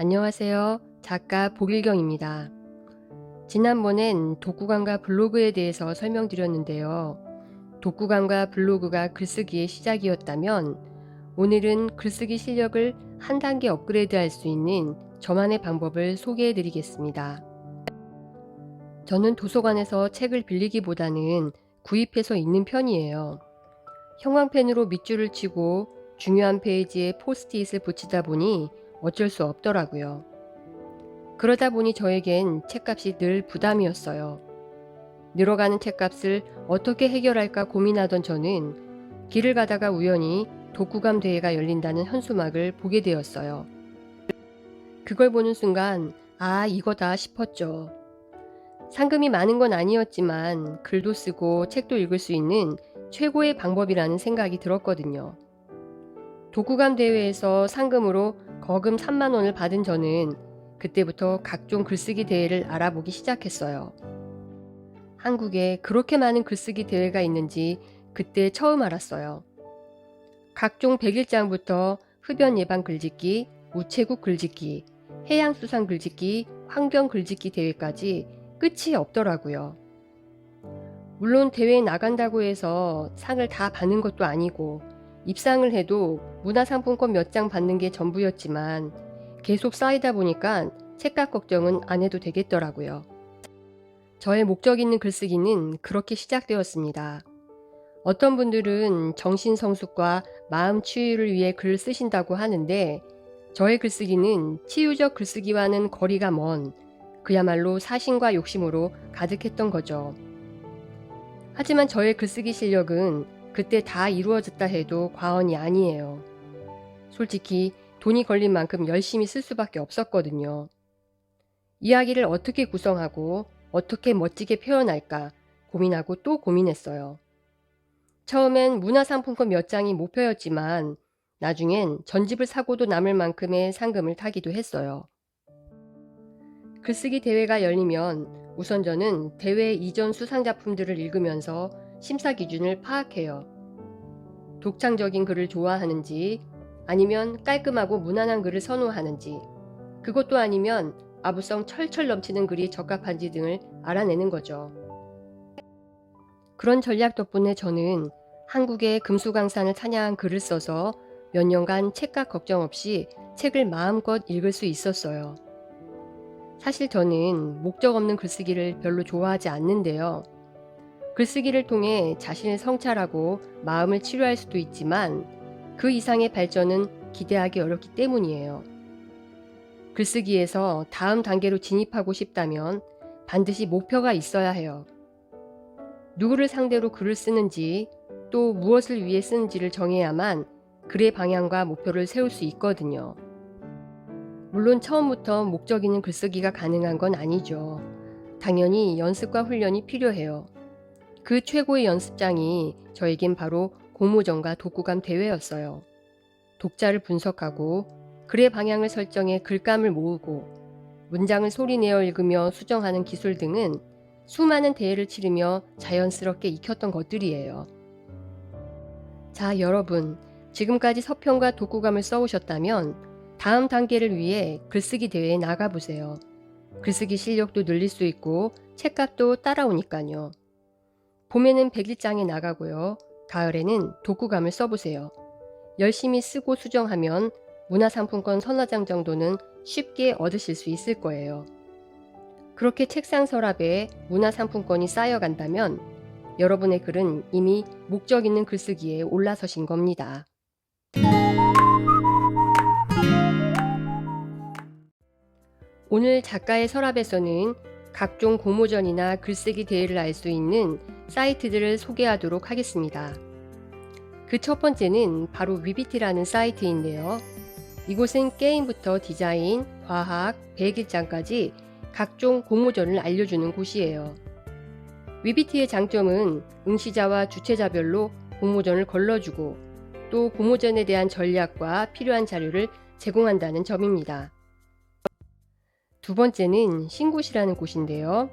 안녕하세요. 작가 복일경입니다. 지난번엔 독후감과 블로그에 대해서 설명드렸는데요. 독후감과 블로그가 글쓰기의 시작이었다면 오늘은 글쓰기 실력을 한 단계 업그레이드 할 수 있는 저만의 방법을 소개해 드리겠습니다. 저는 도서관에서 책을 빌리기보다는 구입해서 읽는 편이에요. 형광펜으로 밑줄을 치고 중요한 페이지에 포스트잇을 붙이다 보니 어쩔 수 없더라고요. 그러다 보니 저에겐 책값이 늘 부담이었어요. 늘어가는 책값을 어떻게 해결할까 고민하던 저는 길을 가다가 우연히 독후감 대회가 열린다는 현수막을 보게 되었어요. 그걸 보는 순간 아 이거다 싶었죠. 상금이 많은 건 아니었지만 글도 쓰고 책도 읽을 수 있는 최고의 방법이라는 생각이 들었거든요. 독후감 대회에서 상금으로 거금 3만 원을 받은 저는 그때부터 각종 글쓰기 대회를 알아보기 시작했어요. 한국에 그렇게 많은 글쓰기 대회가 있는지 그때 처음 알았어요. 각종 백일장부터 흡연 예방 글짓기, 우체국 글짓기, 해양수산 글짓기, 환경 글짓기 대회까지 끝이 없더라고요. 물론 대회에 나간다고 해서 상을 다 받는 것도 아니고 입상을 해도 문화상품권 몇 장 받는 게 전부였지만 계속 쌓이다 보니까 책값 걱정은 안 해도 되겠더라고요. 저의 목적 있는 글쓰기는 그렇게 시작되었습니다. 어떤 분들은 정신 성숙과 마음 치유를 위해 글 쓰신다고 하는데 저의 글쓰기는 치유적 글쓰기와는 거리가 먼 그야말로 사심과 욕심으로 가득했던 거죠. 하지만 저의 글쓰기 실력은 그때 다 이루어졌다 해도 과언이 아니에요. 솔직히 돈이 걸린 만큼 열심히 쓸 수밖에 없었거든요. 이야기를 어떻게 구성하고 어떻게 멋지게 표현할까 고민하고 또 고민했어요. 처음엔 문화상품권 몇 장이 목표였지만 나중엔 전집을 사고도 남을 만큼의 상금을 타기도 했어요. 글쓰기 대회가 열리면 우선 저는 대회 이전 수상 작품들을 읽으면서 심사 기준을 파악해요. 독창적인 글을 좋아하는지 아니면 깔끔하고 무난한 글을 선호하는지 그것도 아니면 아부성 철철 넘치는 글이 적합한지 등을 알아내는 거죠. 그런 전략 덕분에 저는 한국의 금수강산을 찬양한 글을 써서 몇 년간 책값 걱정 없이 책을 마음껏 읽을 수 있었어요. 사실 저는 목적 없는 글쓰기를 별로 좋아하지 않는데요. 글쓰기를 통해 자신을 성찰하고 마음을 치료할 수도 있지만 그 이상의 발전은 기대하기 어렵기 때문이에요. 글쓰기에서 다음 단계로 진입하고 싶다면 반드시 목표가 있어야 해요. 누구를 상대로 글을 쓰는지 또 무엇을 위해 쓰는지를 정해야만 글의 방향과 목표를 세울 수 있거든요. 물론 처음부터 목적 있는 글쓰기가 가능한 건 아니죠. 당연히 연습과 훈련이 필요해요. 그 최고의 연습장이 저에겐 바로 공모전과 독후감 대회였어요. 독자를 분석하고 글의 방향을 설정해 글감을 모으고 문장을 소리내어 읽으며 수정하는 기술 등은 수많은 대회를 치르며 자연스럽게 익혔던 것들이에요. 자, 여러분. 지금까지 서평과 독후감을 써오셨다면 다음 단계를 위해 글쓰기 대회에 나가보세요. 글쓰기 실력도 늘릴 수 있고 책값도 따라오니까요. 봄에는 백일장에 나가고요. 가을에는 독후감을 써보세요. 열심히 쓰고 수정하면 문화상품권 서너 장 정도는 쉽게 얻으실 수 있을 거예요. 그렇게 책상 서랍에 문화상품권이 쌓여간다면 여러분의 글은 이미 목적 있는 글쓰기에 올라서신 겁니다. 오늘 작가의 서랍에서는 각종 공모전이나 글쓰기 대회를 알 수 있는 사이트들을 소개하도록 하겠습니다. 그 첫 번째는 바로 위비티라는 사이트인데요. 이곳은 게임부터 디자인, 과학, 백일장까지 각종 공모전을 알려주는 곳이에요. 위비티의 장점은 응시자와 주최자별로 공모전을 걸러주고 또 공모전에 대한 전략과 필요한 자료를 제공한다는 점입니다. 두 번째는 신굿이라는 곳인데요.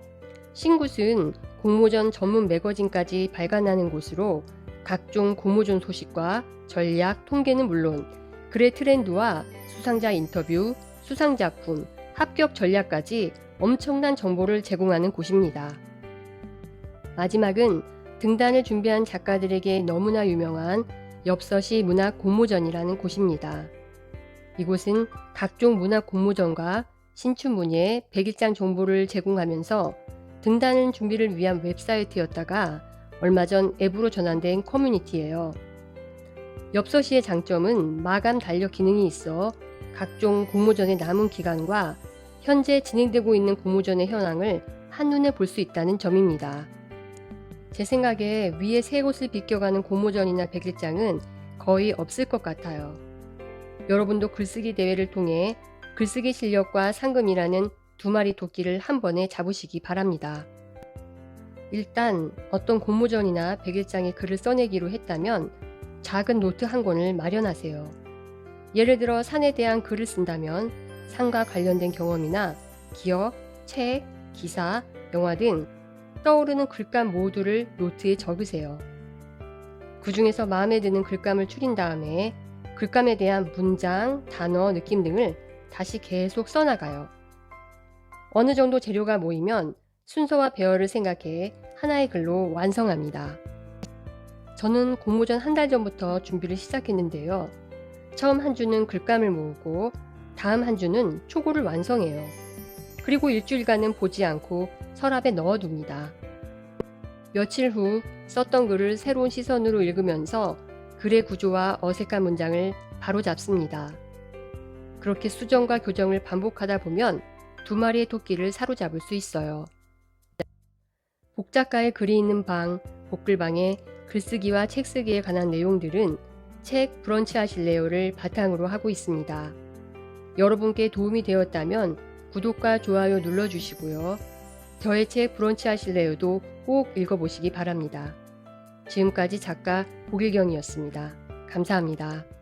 신굿은 공모전 전문 매거진까지 발간하는 곳으로 각종 공모전 소식과 전략, 통계는 물론 글의 트렌드와 수상자 인터뷰, 수상작품, 합격 전략까지 엄청난 정보를 제공하는 곳입니다. 마지막은 등단을 준비한 작가들에게 너무나 유명한 엽서시 문학 공모전이라는 곳입니다. 이곳은 각종 문학 공모전과 신춘문예 101장 정보를 제공하면서 등단 준비를 위한 웹사이트였다가 얼마 전 앱으로 전환된 커뮤니티예요. 엽서시의 장점은 마감 달력 기능이 있어 각종 공모전의 남은 기간과 현재 진행되고 있는 공모전의 현황을 한눈에 볼 수 있다는 점입니다. 제 생각에 위에 세 곳을 비껴가는 공모전이나 백일장은 거의 없을 것 같아요. 여러분도 글쓰기 대회를 통해 글쓰기 실력과 상금이라는 두 마리 토끼를 한 번에 잡으시기 바랍니다. 일단 어떤 공모전이나 백일장에 글을 써내기로 했다면 작은 노트 한 권을 마련하세요. 예를 들어 산에 대한 글을 쓴다면 산과 관련된 경험이나 기억, 책, 기사, 영화 등 떠오르는 글감 모두를 노트에 적으세요. 그 중에서 마음에 드는 글감을 추린 다음에 글감에 대한 문장, 단어, 느낌 등을 다시 계속 써나가요. 어느 정도 재료가 모이면 순서와 배열을 생각해 하나의 글로 완성합니다. 저는 공모전 한 달 전부터 준비를 시작했는데요. 처음 한 주는 글감을 모으고 다음 한 주는 초고를 완성해요. 그리고 일주일간은 보지 않고 서랍에 넣어둡니다. 며칠 후 썼던 글을 새로운 시선으로 읽으면서 글의 구조와 어색한 문장을 바로 잡습니다. 그렇게 수정과 교정을 반복하다 보면 두 마리의 토끼를 사로잡을 수 있어요. 복작가의 글이 있는 방, 복글방에 글쓰기와 책쓰기에 관한 내용들은 책 브런치 하실래요를 바탕으로 하고 있습니다. 여러분께 도움이 되었다면 구독과 좋아요 눌러주시고요. 저의 책 브런치 하실래요도 꼭 읽어보시기 바랍니다. 지금까지 작가 복일경이었습니다. 감사합니다.